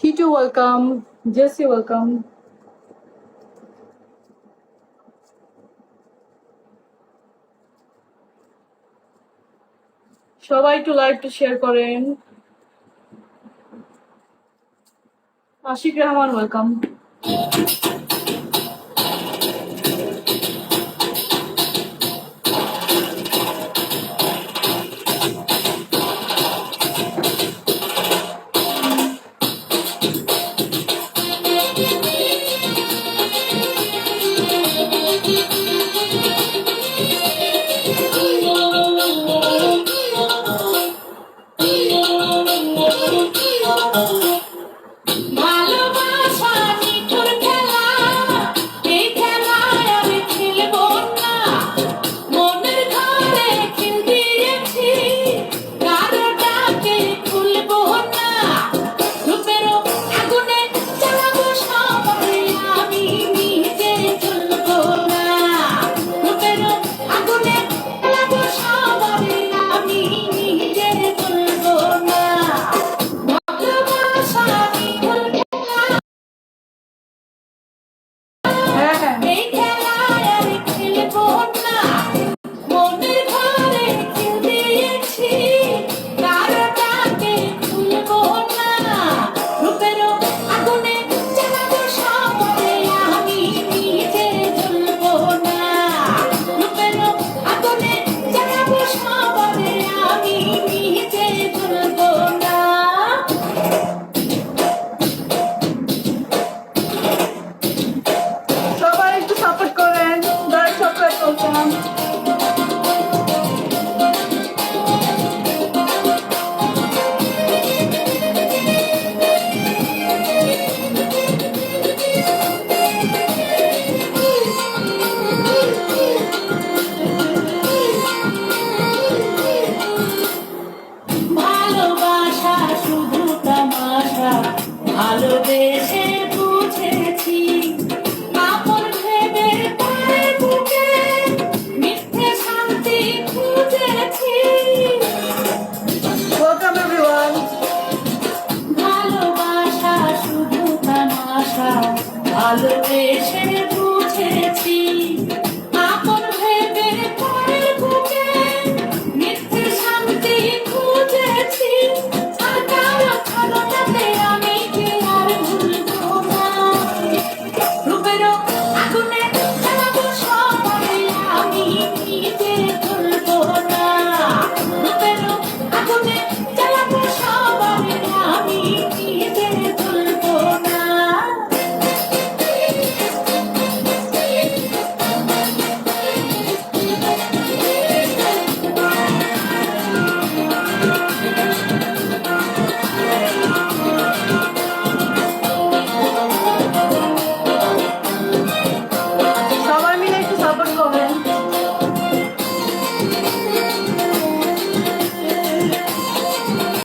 Titu welcome JC welcome সবাই একটু লাইভটা শেয়ার করেন। আশিক রহমান ওয়েলকাম ভালোবেসে বুঝেছি আপন ভেবে তাই শান্তি খুঁজেছি। ওয়েলকাম এভরিওয়ান ভালোবাসা শুধু তামাশা ভালোবেসে